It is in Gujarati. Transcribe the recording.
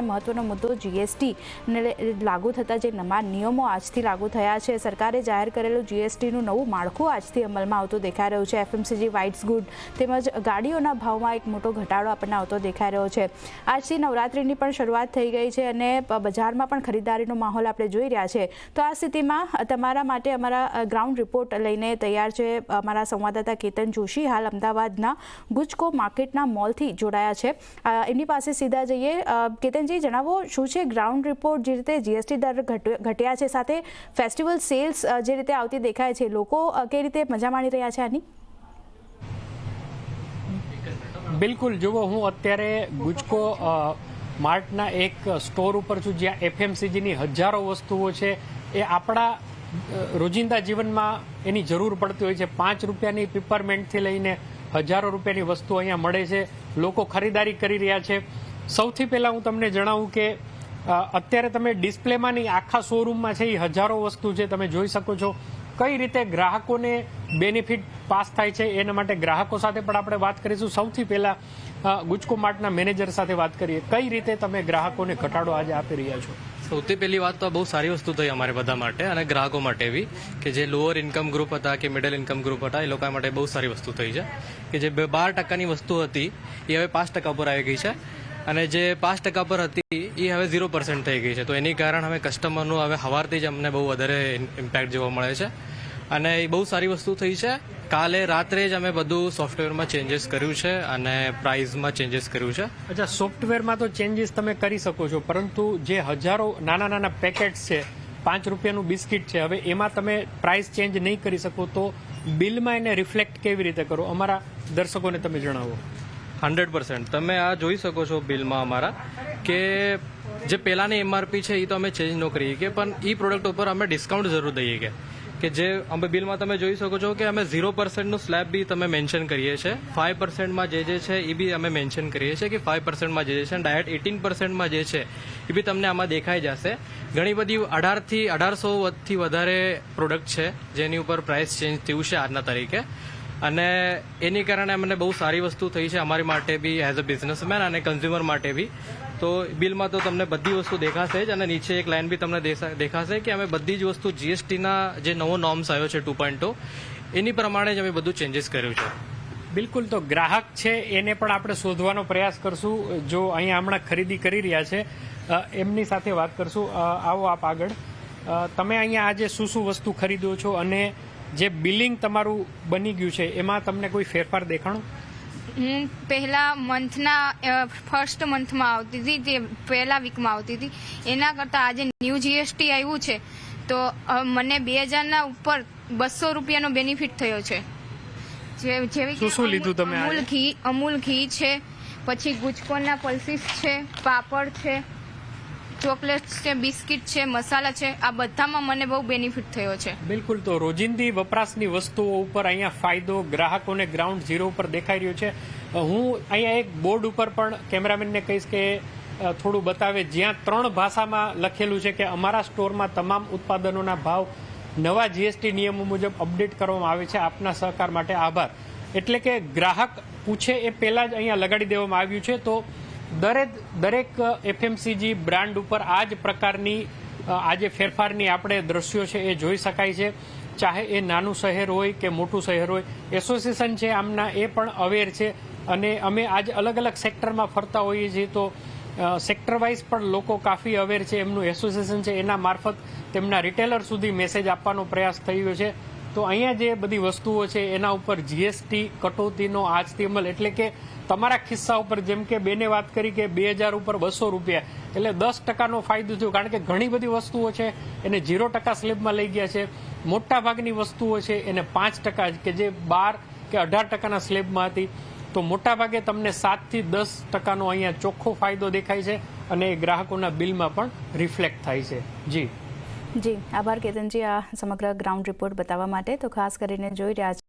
મહત્વનો મુદ્દો જીએસટી લાગુ થતા જે નવા નિયમો આજથી લાગુ થયા છે સરકારે જાહેર કરેલું જીએસટીનું નવું માળખું આજથી અમલમાં આવતું દેખાઈ રહ્યું છે. એફએમસીજી વાઇટ્સ ગુડ તેમજ ગાડીઓના ભાવમાં એક મોટો ઘટાડો આપણને આવતો દેખાઈ રહ્યો છે. આજથી નવરાત્રિની પણ શરૂઆત થઈ ગઈ છે અને બજારમાં પણ ખરીદારીનો માહોલ આપણે જોઈ રહ્યા છે. તો આ સ્થિતિમાં તમારા માટે અમારા ગ્રાઉન્ડ રિપોર્ટ લઈને તૈયાર છે અમારા સંવાદદાતા કેતન જોશી. હાલ અમદાવાદના ગુજકો માર્કેટના મોલથી જોડાયા છે. એમની પાસે સીધા જઈએ. અ, કેતનજી જણાવો, શું છે ગ્રાઉન્ડ રિપોર્ટ જે રીતે જીએસટી દર ઘટ- ઘટ્યા છે સાથે ફેસ્ટિવલ સેલ્સ જે રીતે આવતી દેખાય છે, લોકો કઈ રીતે મજા માણી રહ્યા છે આની? બિલકુલ. જુઓ, હું અત્યારે ગુજકો માર્ટના એક સ્ટોર ઉપર છું જ્યાં એફએમસીજીની હજારો વસ્તુઓ છે. એ આપણા રોજિંદા જીવનમાં એની જરૂર પડતી હોય છે. પાંચ રૂપિયાની પીપરમેન્ટથી લઈને હજારો રૂપિયાની વસ્તુઓ અહીંયા મળે છે. લોકો ખરીદારી કરી રહ્યા છે. સૌથી પહેલાં હું તમને જણાવું કે અત્યારે તમે ડિસ્પ્લેમાંની આખા શોરૂમમાં છે, એ હજારો વસ્તુ છે તમે જોઈ શકો છો. કઈ રીતે ગ્રાહકોને બેનિફિટ પાસ થાય છે, એના માટે ગ્રાહકો સાથે પણ આપણે વાત કરીશું. સૌથી પહેલા ગુજકો માર્ટના મેનેજર સાથે વાત કરીએ. કઈ રીતે તમે ગ્રાહકોને ઘટાડો આજે આપી રહ્યા છો? સૌથી પહેલી વાત તો બહુ સારી વસ્તુ થઈ અમારે બધા માટે અને ગ્રાહકો માટે બી, કે જે લોઅર ઇન્કમ ગ્રુપ હતા કે મિડલ ઇન્કમ ગ્રુપ હતા, એ લોકો માટે બહુ સારી વસ્તુ થઈ છે. કે જે બાર ટકાની વસ્તુ હતી, એ હવે પાંચ ટકા પર આવી ગઈ છે. અને જે પાંચ ટકા પર હતી એ હવે ઝીરો પર્સન્ટ થઈ ગઈ છે. તો એની કારણ હવે કસ્ટમરનું હવે હવારથી જ અમને બહુ વધારે ઇમ્પેક્ટ જોવા મળે છે. અને એ બહુ સારી વસ્તુ થઈ છે. કાલે રાત્રે જ અમે બધું સોફ્ટવેરમાં ચેન્જીસ કર્યું છે અને પ્રાઇઝમાં ચેન્જીસ કર્યું છે. અચ્છા સોફ્ટવેરમાં તો ચેન્જીસ તમે કરી શકો છો, પરંતુ જે હજારો નાના નાના પેકેટ્સ છે, પાંચ રૂપિયાનું બિસ્કિટ છે, હવે એમાં તમે પ્રાઇસ ચેન્જ નહીં કરી શકો તો બિલમાં એને રિફ્લેક્ટ કેવી રીતે કરો? અમારા દર્શકોને તમે જણાવો. Hundred percent. તમે આ જોઈ શકો છો બિલમાં અમારા કે જે પહેલાંની એમઆરપી છે એ તો અમે ચેન્જ ન કરીએ કે, પણ એ પ્રોડક્ટ ઉપર અમે ડિસ્કાઉન્ટ જરૂર દઈએ કે કે જે અમે બિલમાં તમે જોઈ શકો છો કે અમે ઝીરો પર્સન્ટનું સ્લેબ બી તમે મેન્શન કરીએ છીએ. ફાઇવ પર્સન્ટમાં જે જે છે એ બી અમે મેન્શન કરીએ છીએ કે ફાઇવ પર્સન્ટમાં જે જે છે ડાયરેક્ટ એટીન પર્સન્ટમાં જે છે એ બી તમને આમાં દેખાઈ જશે. ઘણી બધી અઢારથી અઢારસો થી વધારે પ્રોડક્ટ છે જેની ઉપર પ્રાઇસ ચેન્જ થયું છે આજના તારીખે. અને એની કારણે અમને બહુ સારી વસ્તુ થઈ છે અમારી માટે બી એઝ અ બિઝનેસમેન અને કન્ઝ્યુમર માટે બી. તો બિલમાં તો તમને બધી વસ્તુ દેખાશે જ અને નીચે એક લાઇન બી તમને દેખાશે કે અમે બધી જ વસ્તુ જીએસટીના જે નવો નોર્મ્સ આવ્યો છે ટુ પોઈન્ટ એની પ્રમાણે જ અમે બધું ચેન્જીસ કર્યું છે. બિલકુલ તો ગ્રાહક છે એને પણ આપણે શોધવાનો પ્રયાસ કરશું. જો અહીંયા હમણાં ખરીદી કરી રહ્યા છે એમની સાથે વાત કરશું. આવો આપ આગળ. તમે અહીંયા આજે શું શું વસ્તુ ખરીદો છો અને જે બિલિંગ તમારું બની ગયું છે એમાં તમને કોઈ ફેરફાર દેખાણો? હું પહેલા મંથના ફર્સ્ટ મંથમાં આવતી હતી તે પહેલા વીકમાં આવતી હતી. એના કરતાં આજે ન્યૂ જીએસટી આવ્યું છે તો મને બે હજારના ઉપર બસો રૂપિયાનો બેનિફિટ થયો છે. જે- જેવી શું શું લીધું તમે અમૂલ ઘી અમૂલ ઘી છે પછી ગુજકોના પલ્સીસ છે પાપડ છે ચોકલેટ્સ છે, બિસ્કિટ છે, મસાલા છે, આ બધામાં મને બહુ બેનિફિટ થયો છે. બિલકુલ તો રોજિંદી વપરાશની વસ્તુઓ ઉપર અહીંયા ફાયદો ગ્રાહકોને ગ્રાઉન્ડ ઝીરો ઉપર દેખાઈ રહ્યો છે. હું અહીંયા એક બોર્ડ ઉપર પણ કેમેરામેનને કહીશ કે થોડું બતાવે. જ્યાં ત્રણ ભાષામાં લખેલું છે કે અમારા સ્ટોરમાં તમામ ઉત્પાદનોના ભાવ નવા જીએસટી નિયમો મુજબ અપડેટ કરવામાં આવે છે. આપના સહકાર માટે આભાર. એટલે કે ગ્રાહક પૂછે એ પહેલા જ અહીંયા લગાડી દેવામાં આવ્યું છે. તો દરેક દરેક એફએમસીજી બ્રાન્ડ ઉપર આ જ પ્રકારની આજે ફેરફારની આપણે દ્રશ્યો છે એ જોઈ શકાય છે. ચાહે એ નાનું શહેર હોય કે મોટું શહેર હોય, એસોસિએશન છે આમના એ પણ અવેર છે. અને અમે આજ અલગ અલગ સેક્ટરમાં ફરતા હોઈએ છીએ તો સેક્ટર વાઇઝ પણ લોકો કાફી અવેર છે. એમનું એસોસિએશન છે એના મારફત તેમના રિટેલર સુધી મેસેજ આપવાનો પ્રયાસ થઈ રહ્યો છે. તો અહીંયા જે બધી વસ્તુઓ છે, એના ઉપર જીએસટી કટોતીનો આજથી અમલ એટલે કે તમારા ખિસ્સા ઉપર જેમ કે બેને વાત કરી કે બે હજાર ઉપર બસો રૂપિયા, એટલે દસ ટકાનો ફાયદો થયો. કારણ કે ઘણી બધી વસ્તુઓ છે, એને ઝીરો ટકા સ્લેબમાં લઈ ગયા છે. મોટા ભાગની વસ્તુઓ છે, એને પાંચ ટકા કે જે બાર કે અઢાર ટકાના સ્લેબમાં હતી. તો મોટા ભાગે તમને સાતથી દસ ટકાનો અહીંયા ચોખ્ખો ફાયદો દેખાય છે અને એ ગ્રાહકોના બિલમાં પણ રિફ્લેક્ટ થાય છે. જી. જી આભાર કેતનજી આ સમગ્ર ગ્રાઉન્ડ રિપોર્ટ બતાવવા માટે. તો ખાસ કરીને જોઈ રહ્યા